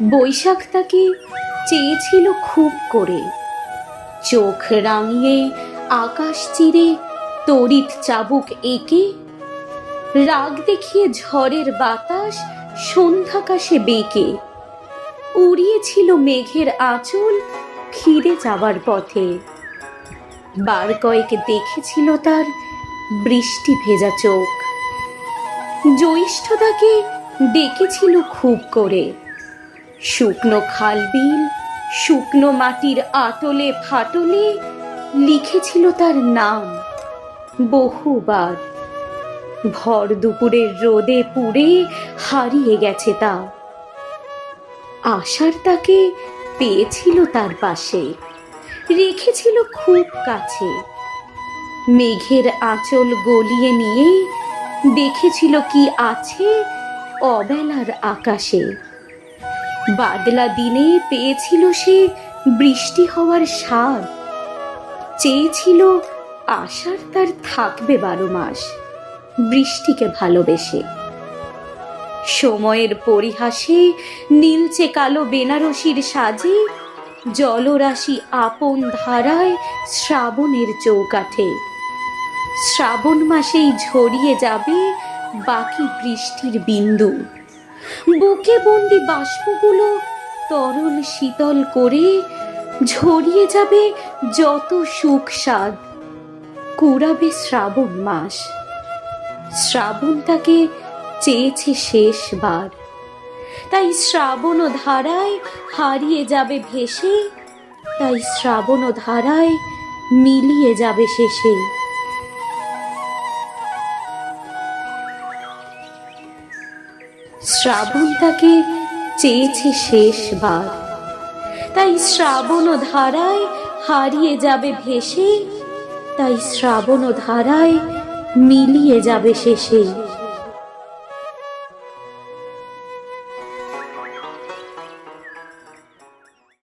বৈশাখ তাকে চেয়েছিল খুব করে? চোখ রাঙিয়ে আকাশ চিরে তড়িৎ চাবুক এঁকে রাগ দেখিয়ে ঝড়ের বাতাস সন্ধ্যাকাশে বেঁকে। উড়িয়েছিল মেঘের আঁচল ফিরে যাবার পথে। বার কয়েক দেখেছিল তার বৃষ্টি ভেজা চোখ। জ্যৈষ্ঠ তাকে ডেকেছিল খুব করে। শুকনো খালবিল, শুকনো মাটির আটলে ফাটলে লিখেছিল তার নাম বহুবার। ভর দুপুরের রোদে পুড়ে হারিয়ে গেছে তা। আশার তাকে পেয়েছিল তার পাশে, রেখেছিল খুব কাছে। মেঘের আঁচল গলিয়ে নিয়ে দেখেছিল কি আছে অবেলার আকাশে। বাদলা দিনে পেয়েছিল সে বৃষ্টি হওয়ার স্বাদ। চেয়েছিল আশার তার থাকবে বারো মাস। বৃষ্টিকে ভালোবেসে। সময়ের পরিহাসে নীলচে কালো বেনারসির সাজে জলরাশি আপন ধারায় শ্রাবণের চৌকাঠে। শ্রাবণ মাসেই ঝরিয়ে যাবে বাকি বৃষ্টির বিন্দু। বুকে বন্দি বাষ্পগুলো তরল শীতল করে ঝরিয়ে যাবে যত সুখ স্বাদ। কুড়াবে শ্রাবণ মাস। শ্রাবণ তাকে চেয়েছে শেষবার। তাই শ্রাবণ ও ধারায় হারিয়ে যাবে ভেসে, তাই শ্রাবণ ধারায় মিলিয়ে যাবে শেষে। শ্রাবণ তাকে চেয়েছে শেষবার। তাই শ্রাবণ ও ধারায় হারিয়ে যাবে ভেসে, তাই শ্রাবণ ও ধারায় মিলিয়ে যাবে শেষে।